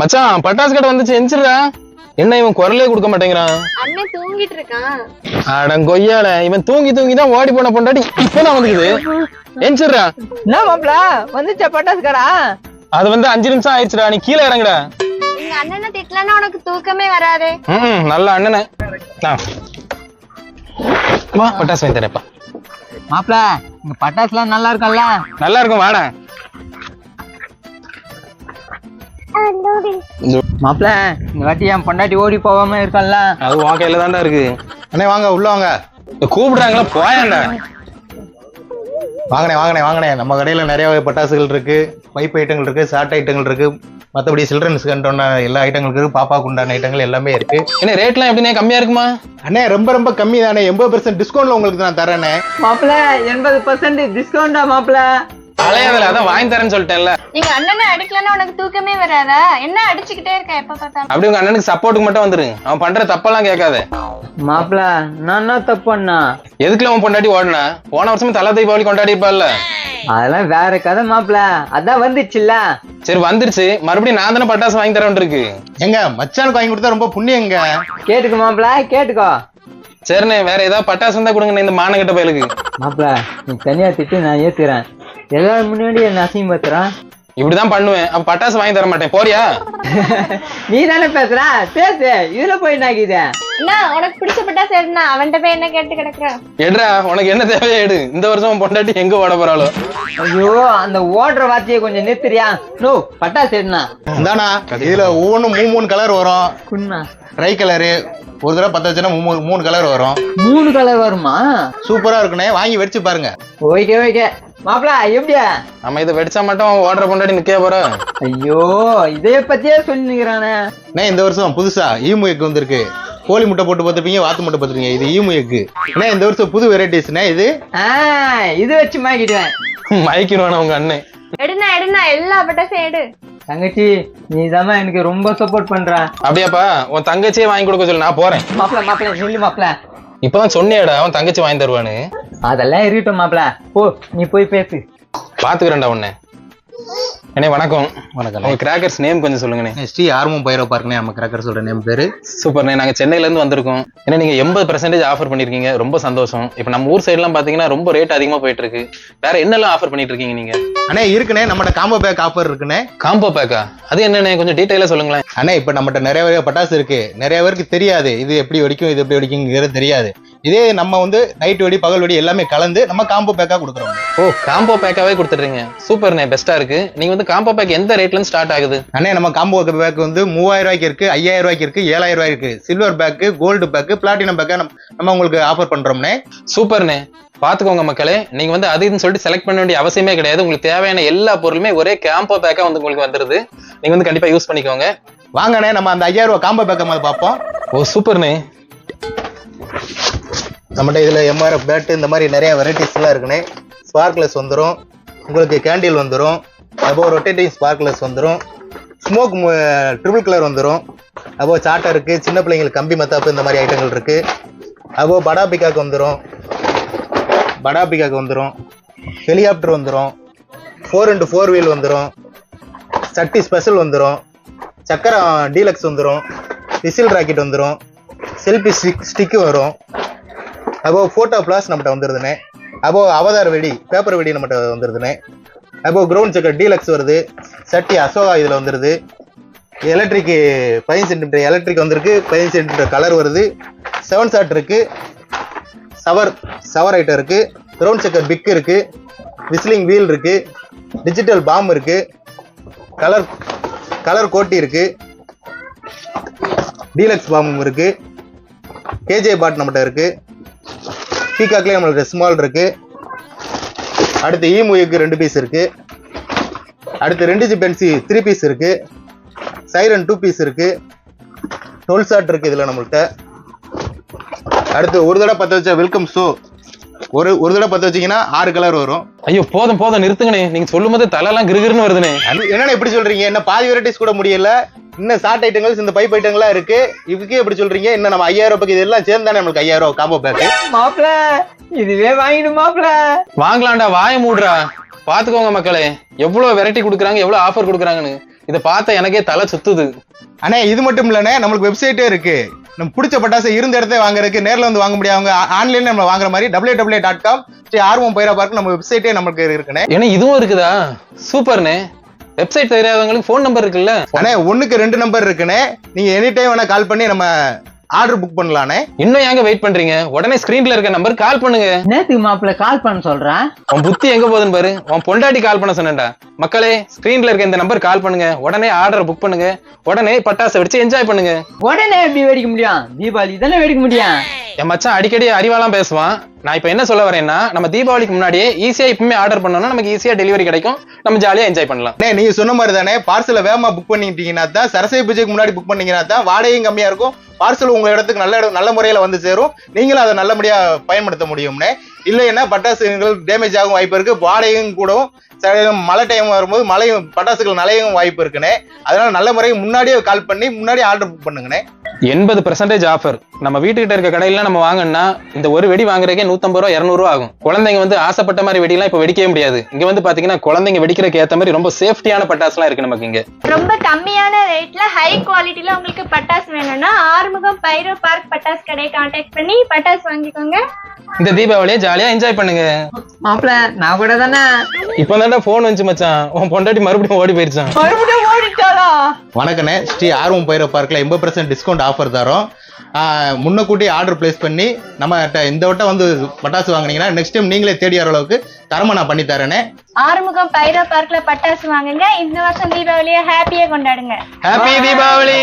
மச்சான் பட்டாசு கடை வந்துச்சு எந்திரிடா என்ன இவன் குரலே கொடுக்க மாட்டேங்கிறான்? அண்ணன் தூங்கிட்டு இருக்கான். அடங்கொய்யால இவன் தூங்கி தூங்கி தான் ஓடி போன பொண்டாட்டி இப்பதான் வந்துக்குது. எந்திரிடா என்ன மாப்பிள வந்துச்சா பட்டாசு கடா? அது வந்து அஞ்சு நிமிஷம் ஆயிடுச்சுடா நீ கீழே இறங்குடா. எங்க அண்ணனை திட்டலன்னா உனக்கு தூக்கமே வராதே. ம் நல்ல அண்ணனே. வா பட்டாசு வாங்கி தரேன்ப்பா. மாப்பிள இங்க பட்டாசுலாம் நல்லா இருக்கும்ல? நல்லா இருக்கும் வாடா. மாப்பிள இந்த வாட்டி என் பொண்டாட்டி ஓடி போகாம இருக்கல்ல அது உன் கையில தான்டா இருக்கு. அண்ணே வாங்க உள்ள வாங்க. கூப்பிடுறாங்களா? போயாண்டா. வாங்கண்ணே வாங்கண்ணே வாங்கண்ணே. நம்ம கடையில் நிறைய வகை பட்டாசுகள் இருக்கு. பைப் ஐட்டங்கள் இருக்கு ஷார்ட் ஐட்டங்கள் இருக்கு. மற்றபடி சில்ட்ரன்ஸ் கண்டான எல்லா ஐட்டங்களும் இருக்கு. பாப்பாக்கு உண்டான ஐட்டங்கள் எல்லாமே இருக்கு. என்ன ரேட்லாம் எப்படிண்ணே கம்மியா இருக்குமா? அண்ணே ரொம்ப ரொம்ப கம்மி தானே எண்பது பெர்சன்ட் டிஸ்கவுண்ட்ல உங்களுக்கு நான் தரேனே மாப்பிள எண்பது பர்சன்ட் டிஸ்கவுண்டா மாப்பிள அலையாதல அதான் வாங்கி தரேன்னு சொல்லிட்டேன்ல. எங்க அண்ணனை அடிக்கலன்னா உனக்கு தூக்கமே வராதா? என்ன அடிச்சுக்கிட்டே இருக்க எப்ப பார்த்தாலும்? அப்படி உங்க அண்ணனுக்கு சப்போர்ட்டுக்கு மட்டும் வந்துரு அவன் பண்ற தப்பெல்லாம் கேட்காத. மாப்பிள நான் என்ன தப்பு பண்ணா? எதுக்குல அவன் பொண்டாட்டி ஓடுனா? போன வருஷமே தலை தீபாவளி கொண்டாடி இருப்பாள்ல அதெல்லாம் வேற கதை மாப்பிள அதான் வந்துச்சுல்ல. சரி வந்துருச்சு. மறுபடியும் நான் தானே பட்டாசு வாங்கி தரேன் இருக்கு எங்க மச்சானுக்கு வாங்கி கொடுத்தா ரொம்ப புண்ணியங்க கேட்டுக்கோ மாப்பிள கேட்டுக்கோ. சரிண்ணே வேற ஏதாவது பட்டாசு இருந்தா கொடுங்க இந்த மானங்கிட்ட பயலுக்கு மாப்பிள நீ தனியா திட்டு நான் ஏத்துறேன் எல்லாரும் முன்னாடி என்ன அசிங்கப்படுத்துறான் இப்படிதான் பண்ணுவேன். அப்ப பட்டாசு வாங்கி தர மாட்டேன். போறியா? நீ தானே பேசுற? பேசு. இதுல போய் நாக்கித என்ன உனக்கு பிடிச்ச பட்டாசு எடுனா அவன்கிட்ட போய் என்ன கேட்டு கிடக்குற? எடுறா. உனக்கு என்ன தேவையா எடு. இந்த வருஷம் பொண்டாட்டி எங்க ஓட போறாளோ? ஐயோ அந்த ஓடுற வார்த்தையை கொஞ்சம் நிறுத்துறியா? நோ பட்டாசு எடுனா இந்தாண்ணா இதுல ஒவ்வொன்றும் மூணு மூணு கலர் வரும். குண்ணா. ட்ரை கலரு ஒரு தடவை பத்து வச்சுன்னா மூணு மூணு கலர் வரும். மூணு கலர் வருமா? சூப்பரா இருக்குண்ணே. வாங்கி வெடிச்சு பாருங்க. Okay okay. மாப்பிள எப்படியா? நம்ம இதை வெடிச்சா மட்டும் ஓடுற பொண்டாட்டி நிக்க போறா? ஐயோ இதைய பத்தியே சொல்லிக்கிறானே அண்ணே இந்த வருஷம் புதுசா? ஈமு எக்கு வந்திருக்கு. கோழி முட்டை போட்டு பார்த்துப்பீங்க வாத்து முட்டை பார்த்துருக்கீங்க இது ஈமு எக்கு. அண்ணே இந்த வருஷம் புது வெரைட்டிஸ்ண்ணே இது? ஆ இது வச்சு மாக்கிடுவேன். மயக்கிடுவான உங்க அண்ணன் எடுனா எடுனா எல்லா பட்டாசும் எடு. தங்கச்சி நீ எனக்கு ரொம்ப சப்போர்ட் பண்ற. அப்படியாப்பா உன் தங்கச்சியே வாங்கி கொடுக்க சொல்லு நான் போறேன். மாப்பிள மாப்பிள நில்லு மாப்பிள இப்பதான் சொன்னியாடா அவன் தங்கச்சி வாங்கி தருவான்னு. அதெல்லாம் இருக்கட்டும் மாப்பிள. போ நீ போய் பேசு. பாத்துக்கிறேன்டா உன்னை. அண்ணே வணக்கம். வணக்கம் உங்க கிராக்கர்ஸ் நேம் கொஞ்சம் சொல்லுங்கண்ணே. ஸ்ரீ ஆர்வம் பயிரோ பார்க்கணே நம்ம கிராக்கர் சொல்ற நேம் பேரு. சூப்பர்ண்ணே நாங்க சென்னையில இருந்து வந்திருக்கோம். ஏன்னா நீங்க எண்பது பர்சன்டேஜ் ஆஃபர் பண்ணிருக்கீங்க. ரொம்ப சந்தோஷம். இப்போ நம்ம ஊர் சைடு எல்லாம் பாத்தீங்கன்னா ரொம்ப ரேட் அதிகமா போயிட்டு இருக்கு வேற என்னெல்லாம் ஆஃபர் பண்ணிட்டு இருக்கீங்க நீங்க? அண்ணே இருக்குண்ணே நம்மகிட்ட காம்போ பேக் ஆஃபர் இருக்குண்ணே. காம்போ பேக்கா அது என்னண்ணே கொஞ்சம் டீட்டெயிலா சொல்லுங்களேன். அண்ணே இப்ப நம்மகிட்ட நிறைய வகை பட்டாசு இருக்கு. நிறைய பேருக்கு தெரியாது. இது எப்படி வெடிக்கும் இது எப்படி வெடிக்குங்கிறது தெரியாது. இதே நம்ம வந்து நைட் வெடி பகல் வெடி எல்லாமே கலந்து நம்ம காம்போ பேக்கா கொடுக்குறோம். ஓ காம்போ பேக்காவே கொடுத்துட்றீங்க சூப்பர்ண்ணே பெஸ்டா இருக்கு. நீங்க வந்து காம்போ பேக் எந்த ரேட்ல ஸ்டார்ட் ஆகுது? அண்ணே நம்ம காம்போ பேக் வந்து மூவாயிரம் ரூபாய்க்கு இருக்கு ஐயாயிரம் ரூபாய்க்கு இருக்கு ஏழாயிரம் ரூபாய்க்கு இருக்கு. Silver pack gold pack platinum பேக்கா நம்ம உங்களுக்கு ஆஃபர் பண்றோம்னே சூப்பர்ண்ணே பாத்துக்கோங்க மக்களே நீங்க வந்து அது இதுன்னு சொல்லிட்டு செலக்ட் பண்ண வேண்டிய அவசியமே கிடையாது. உங்களுக்கு தேவையான எல்லா பொருளுமே ஒரே காம்போ பேக்கா வந்து உங்களுக்கு வந்துருது. நீங்க வந்து கண்டிப்பா யூஸ் பண்ணிக்கோங்க. வாங்கண்ணே நம்ம அந்த ஐயாயிரம் ரூபாய் காம்போ பேக்கை மாதிரி பார்ப்போம். ஓ சூப்பர்ண்ணே நம்மகிட்ட இதில் எம்ஆர்எஃப் பேட்டு இந்த மாதிரி நிறைய வெரைட்டிஸ்லாம் இருக்குண்ணே ஸ்பார்க்லெஸ் வந்துடும் உங்களுக்கு கேண்டில் வந்துடும் அப்போ ரொட்டேட்டிங் ஸ்பார்க்லெஸ் வந்துடும் ஸ்மோக் ட்ரிபிள் கலர் வந்துடும் அப்போ சாட்டர் இருக்குது சின்ன பிள்ளைங்களுக்கு கம்பி மத்தாப்பு இந்த மாதிரி ஐட்டங்கள் இருக்குது அப்போ படா பிக்காக்கு வந்துடும் படா பிக்காக்கு வந்துடும் ஹெலிகாப்டர் வந்துடும் ஃபோர் இன்ட்டு ஃபோர் வீல் வந்துடும் சட்டி ஸ்பெஷல் வந்துடும் சக்கரம் டீலக்ஸ் வந்துடும் விசில் ராக்கெட் வந்துடும் செல்ஃபி ஸ்டிக் ஸ்டிக்கு வரும். அப்போ ஃபோட்டோ பிளாஸ் நம்மகிட்ட வந்துருதுண்ணே அப்போ அவதார் வெடி பேப்பர் வெடி நம்மகிட்ட வந்துருதுண்ணே அப்போ கிரவுண்ட் செக்கர் டீலக்ஸ் வருது. சட்டி அசோகா இதில் வந்துருது. எலக்ட்ரிக் பதினஞ்சு சென்டிமீட்டர் எலக்ட்ரிக் வந்திருக்கு. பதினஞ்சு சென்டிமீட்டர் கலர் வருது. செவன் ஷாட் இருக்கு. சவர் சவர் ஐட்டம் இருக்கு. கிரவுண்ட் செக்கர் பிக் இருக்கு. விஸ்லிங் வீல் இருக்கு. டிஜிட்டல் பாம் இருக்கு. கலர் கலர் கோட்டி இருக்கு. டீலக்ஸ் பாம்பும் இருக்கு. கேஜே பாட் நம்மகிட்ட இருக்குது பீகாக்லேயே நம்மளுக்கு ஸ்மால் இருக்கு. அடுத்து ஈமுக்கு ரெண்டு பீஸ் இருக்கு. அடுத்து ரெண்டு ஜி பென்சி த்ரீ பீஸ் இருக்கு. சைரன் டூ பீஸ் இருக்கு. டுவெல் ஷாட் இருக்கு இதில் நம்மள்கிட்ட அடுத்து ஒரு தடவை பத்த வச்சா வெல்கம் ஷோ ஒரு ஒரு தடவை பத்த வச்சீங்கன்னா ஆறு கலர் வரும். ஐயோ போதும் போதும் நிறுத்துங்கண்ணே. நீங்க சொல்லும் போது தலையெல்லாம் கிருகிருன்னு வருதுண்ணே. என்னண்ணே இப்படி சொல்றீங்க? என்ன பாதி வெரைட்டிஸ் கூட முடியல. இன்னும் ஷார்ட் ஐட்டங்கள்ஸ் இந்த பைப் ஐட்டங்கள்லாம் இருக்கு. இதுக்கே எப்படி சொல்றீங்க? இன்னும் நம்ம ஐயாயிரம் ரூபாய்க்கு இதெல்லாம் சேர்ந்து தானே நம்மளுக்கு ஐயாயிரம் ரூபாய் காம்போ பேக்கு மாப்பிள இதுவே வாங்கிடு மாப்பிள. வாங்கலாம்டா வாய மூடுறா. பாத்துக்கோங்க மக்களே எவ்வளவு வெரைட்டி கொடுக்குறாங்க எவ்வளவு ஆஃபர் கொடுக்குறாங்கன்னு. இதை பார்த்த எனக்கே தலை சுத்துது. அண்ணே இது மட்டும் இல்லைண்ணே நம்மளுக்கு வெப்சைட்டே இருக்கு. நம்ம பிடிச்ச பட்டாசு இருந்த இடத்த வாங்குறதுக்கு நேர்ல வந்து வாங்க முடியாதவங்க ஆன்லைன்ல நம்ம வாங்குற மாதிரி W W dot com Sri Aarvam pyro park நம்ம வெப்சைட்டே நம்மளுக்கு இருக்குண்ணே. ஏன்னா இதுவும் இருக்குதா? சூப்பர்ண்ணே. வெப்சைட் தெரியாதவங்களுக்கு ஃபோன் நம்பர் இருக்குல்ல? அண்ணே ஒண்ணுக்கு ரெண்டு நம்பர் இருக்குண்ணே. நீங்க எனி டைம் வேணா கால் பண்ணி நம்ம ஆர்டர் புக் பண்ணலாண்ணே இன்னும் ஏங்க வெயிட் பண்றீங்க? உடனே ஸ்கிரீன்ல இருக்க நம்பர் கால் பண்ணுங்க. நேத்துக்கு மாப்பிள்ள கால் பண்ண சொல்றேன் உன் புத்தி எங்க போகுதுன்னு பாரு. உன் பொண்டாட்டி கால் பண்ண சொன்னேன்டா. மக்களே ஸ்கிரீன்ல இருக்க இந்த நம்பர் கால் பண்ணுங்க. உடனே ஆர்டர் புக் பண்ணுங்க. உடனே பட்டாசை வெடிச்சு என்ஜாய் பண்ணுங்க. உடனே எப்படி வெடிக்க முடியும்? தீபாவளி தானே வெடிக்க முடியும்? என் மச்சான் அடிக்கடி அறிவாலாம் பேசுவான். நான் இப்போ என்ன சொல்ல வரேன்னா நம்ம தீபாவளிக்கு முன்னாடியே ஈஸியா இப்பவுமே ஆர்டர் பண்ணோம்னா நமக்கு ஈஸியா டெலிவரி கிடைக்கும். நம்ம ஜாலியா என்ஜாய் பண்ணலாம். அண்ணே நீங்க சொன்ன மாதிரி தானே பார்சலை வேகமா புக் பண்ணிட்டீங்கன்னா தான் சரஸ்வதி பூஜைக்கு முன்னாடி புக் பண்ணீங்கன்னா தான் வாடகையும் கம்மியா இருக்கும். பார்சல் உங்க இடத்துக்கு நல்ல இடம் நல்ல முறையில வந்து சேரும். நீங்களும் அதை நல்லபடியா பயன்படுத்த முடியும்னே. இல்லைன்னா பட்டாசுகள் டேமேஜ் ஆகும் வாய்ப்பு இருக்கு. வாடகையும் கூடவும் மழை டைம் வரும்போது மழையும் பட்டாசுகள் நலையும் வாய்ப்பு இருக்குண்ணே அதனால நல்ல முறையை முன்னாடியே கால் பண்ணி முன்னாடியே ஆர்டர் புக் பண்ணுங்கண்ணே எண்பது பெர்சன்டேஜ் ஆஃபர் நம்ம வீட்டுக்கிட்ட இருக்க கடையில நம்ம வாங்கினா இந்த ஒரு வெடி வாங்குறதுக்கே நூத்தம்பது ரூபா இருநூறு ரூபா ஆகும். குழந்தைங்க வந்து ஆசைப்பட்ட மாதிரி வெடிலாம் இப்ப வெடிக்கவே முடியாது. இங்க வந்து பாத்தீங்கன்னா குழந்தைங்க வெடிக்கிறதுக்கு ஏத்த மாதிரி ரொம்ப சேஃப்டியான பட்டாசுலாம் இருக்கு நமக்கு இங்க. ரொம்ப கம்மியான ரேட்ல ஹை குவாலிட்டில உங்களுக்கு பட்டாசு வேணும்னா ஆறுமுகம் பைரோ பார்க் பட்டாசு கடையை காண்டாக்ட் பண்ணி பட்டாசு வாங்கிக்கோங்க. இந்த தீபாவளியை ஜாலியா என்ஜாய் பண்ணுங்க. மாப்பிள்ள நான் கூட தானே இப்போ தான்டா போன் வந்துச்சு மச்சான். உன் பொண்டாட்டி மறுபடியும் ஓடி போயிருச்சான் மறுபடியும் வணக்கண்ணே. ஸ்ரீ ஆர்வம் பைரோ பார்க்கில் எண்பது பர்சன்ட் டிஸ்கவுண்ட் ஆஃபர் தரோம். முன்னக்கூட்டி ஆர்டர் பிளேஸ் பண்ணி நம்ம இந்த வட்டம் வந்து பட்டாசு வாங்குனீங்கன்னா நெக்ஸ்ட் டைம் நீங்களே தேடி வர அளவுக்கு தரமா நான் பண்ணி தரேனே. ஆறுமுகம் பைரோ பார்க்ல பட்டாசு வாங்குங்க. இந்த வருஷம் தீபாவளியை ஹாப்பியா கொண்டாடுங்க. ஹாப்பி தீபாவளி.